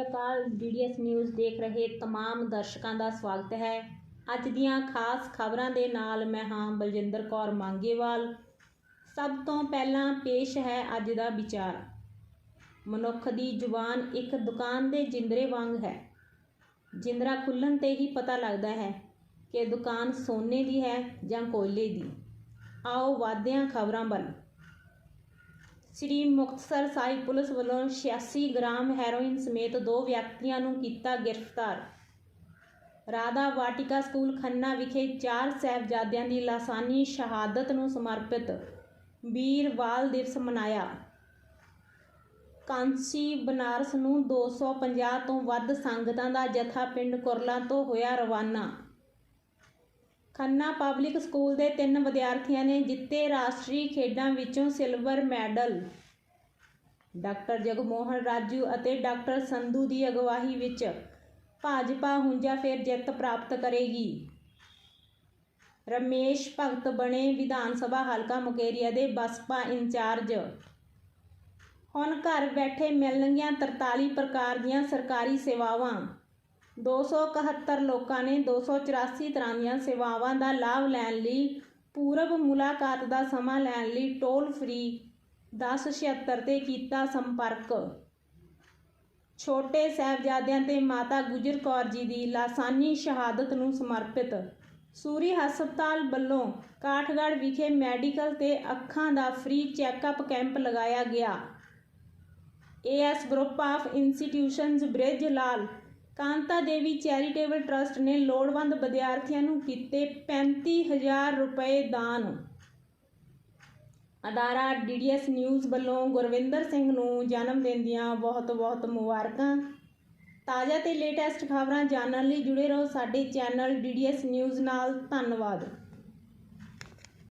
ਅਕਾਲ DDS news ਦੇਖ ਰਹੇ तमाम ਦਰਸ਼ਕਾਂ ਦਾ ਸਵਾਗਤ ਹੈ ਅੱਜ ਦੀਆਂ ਖਾਸ ਖਬਰਾਂ ਦੇ ਨਾਲ ਮੈਂ ਹਾਂ ਬਲਜਿੰਦਰ ਕੌਰ ਮੰਗੇਵਾਲ ਸਭ ਤੋਂ ਪਹਿਲਾਂ ਪੇਸ਼ ਹੈ ਅੱਜ ਦਾ ਵਿਚਾਰ ਮਨੁੱਖ ਦੀ ਜ਼ੁਬਾਨ ਇੱਕ ਦੁਕਾਨ ਦੇ ਜਿੰਦਰੇ ਵਾਂਗ ਹੈ ਜਿੰਦਰਾ ਖੁੱਲਣ ਤੇ ਹੀ ਪਤਾ ਲੱਗਦਾ ਹੈ ਕਿ ਦੁਕਾਨ ਸੋਨੇ ਦੀ ਹੈ ਜਾਂ ਕੋਇਲੇ ਦੀ ਆਓ ਵਾਧਿਆਂ ਖਬਰਾਂ ਵੱਲ ਸ੍ਰੀ ਮੁਕਤਸਰ ਸਾਹਿਬ ਪੁਲਿਸ ਵੱਲੋਂ 86 ਗ੍ਰਾਮ ਹੈਰੋਇਨ ਸਮੇਤ ਦੋ ਵਿਅਕਤੀਆਂ ਨੂੰ ਕੀਤਾ ਗ੍ਰਿਫਤਾਰ। ਰਾਧਾ ਵਾਟਿਕਾ ਸਕੂਲ ਖੰਨਾ ਵਿਖੇ ਚਾਰ ਸਾਹਿਬਜ਼ਾਦਿਆਂ ਦੀ ਲਾਸਾਨੀ ਸ਼ਹਾਦਤ ਨੂੰ ਸਮਰਪਿਤ ਵੀਰ ਬਾਲ ਦਿਵਸ ਮਨਾਇਆ। ਕਾਂਸੀ ਬਨਾਰਸ ਨੂੰ 250 ਤੋਂ ਵੱਧ ਸੰਗਤਾਂ ਦਾ ਜਥਾ ਪਿੰਡ ਕੁਰਲਾ ਤੋਂ ਹੋਇਆ ਰਵਾਨਾ। ਖੰਨਾ ਪਬਲਿਕ ਸਕੂਲ ਦੇ ਤਿੰਨ ਵਿਦਿਆਰਥੀਆਂ ਨੇ ਜਿੱਤੇ ਰਾਸ਼ਟਰੀ ਖੇਡਾਂ ਵਿੱਚੋਂ silver medal. Doctor Jagmohan Raju ਅਤੇ ਡਾਕਟਰ ਸੰਧੂ ਦੀ ਅਗਵਾਈ ਵਿੱਚ ਭਾਜਪਾ ਹੁੰਜਾ ਫਿਰ ਜਿੱਤ ਪ੍ਰਾਪਤ ਕਰੇਗੀ। ਰਮੇਸ਼ ਭਗਤ ਬਣੇ ਵਿਧਾਨ ਸਭਾ ਹਲਕਾ ਮੁਕੇਰੀਆ ਦੇ ਬਸਪਾ ਇੰਚਾਰਜ। ਹੁਣ ਘਰ ਬੈਠੇ ਮਿਲਣਗੀਆਂ 43 ਪ੍ਰਕਾਰ ਦੀਆਂ ਸਰਕਾਰੀ ਸੇਵਾਵਾਂ। 271 ਲੋਕਾਂ ਨੇ 284 ਤਰ੍ਹਾਂ ਦੀਆਂ ਸੇਵਾਵਾਂ ਦਾ ਲਾਭ ਲੈਣ ਲਈ ਪੂਰਵ ਮੁਲਾਕਾਤ ਦਾ ਸਮਾਂ ਲੈਣ ਲਈ ਟੋਲ ਫ੍ਰੀ 1076 ਤੇ ਕੀਤਾ ਸੰਪਰਕ। ਛੋਟੇ ਸਾਹਿਬਜ਼ਾਦਿਆਂ ਤੇ ਮਾਤਾ ਗੁਜਰ ਕੌਰ ਜੀ ਦੀ ਲਾਸਾਨੀ ਸ਼ਹਾਦਤ ਨੂੰ ਸਮਰਪਿਤ। ਸੂਰੀ ਹਸਪਤਾਲ ਵੱਲੋਂ ਕਾਠਗੜ੍ਹ ਵਿਖੇ ਮੈਡੀਕਲ ਤੇ ਅੱਖਾਂ ਦਾ ਫ੍ਰੀ ਚੈੱਕਅਪ ਕੈਂਪ ਲਗਾਇਆ ਗਿਆ। AS group of institutions Brij Lal Kanta Devi charitable trust ਨੇ ਲੋੜਵੰਦ ਵਿਦਿਆਰਥੀਆਂ ਨੂੰ ਕੀਤੇ 35000 ਰੁਪਏ ਦਾਨ। ਅਦਾਰਾ ਡੀਡੀਐਸ ਨਿਊਜ਼ ਵੱਲੋਂ ਗੁਰਵਿੰਦਰ ਸਿੰਘ ਨੂੰ ਜਨਮ ਦਿਨ ਦੀਆਂ ਬਹੁਤ-ਬਹੁਤ ਮੁਬਾਰਕਾਂ। ਤਾਜ਼ਾ ਤੇ ਲੇਟੈਸਟ ਖਬਰਾਂ ਜਾਣਨ ਲਈ ਜੁੜੇ ਰਹੋ ਸਾਡੇ ਚੈਨਲ ਡੀਡੀਐਸ ਨਿਊਜ਼ ਨਾਲ। ਧੰਨਵਾਦ।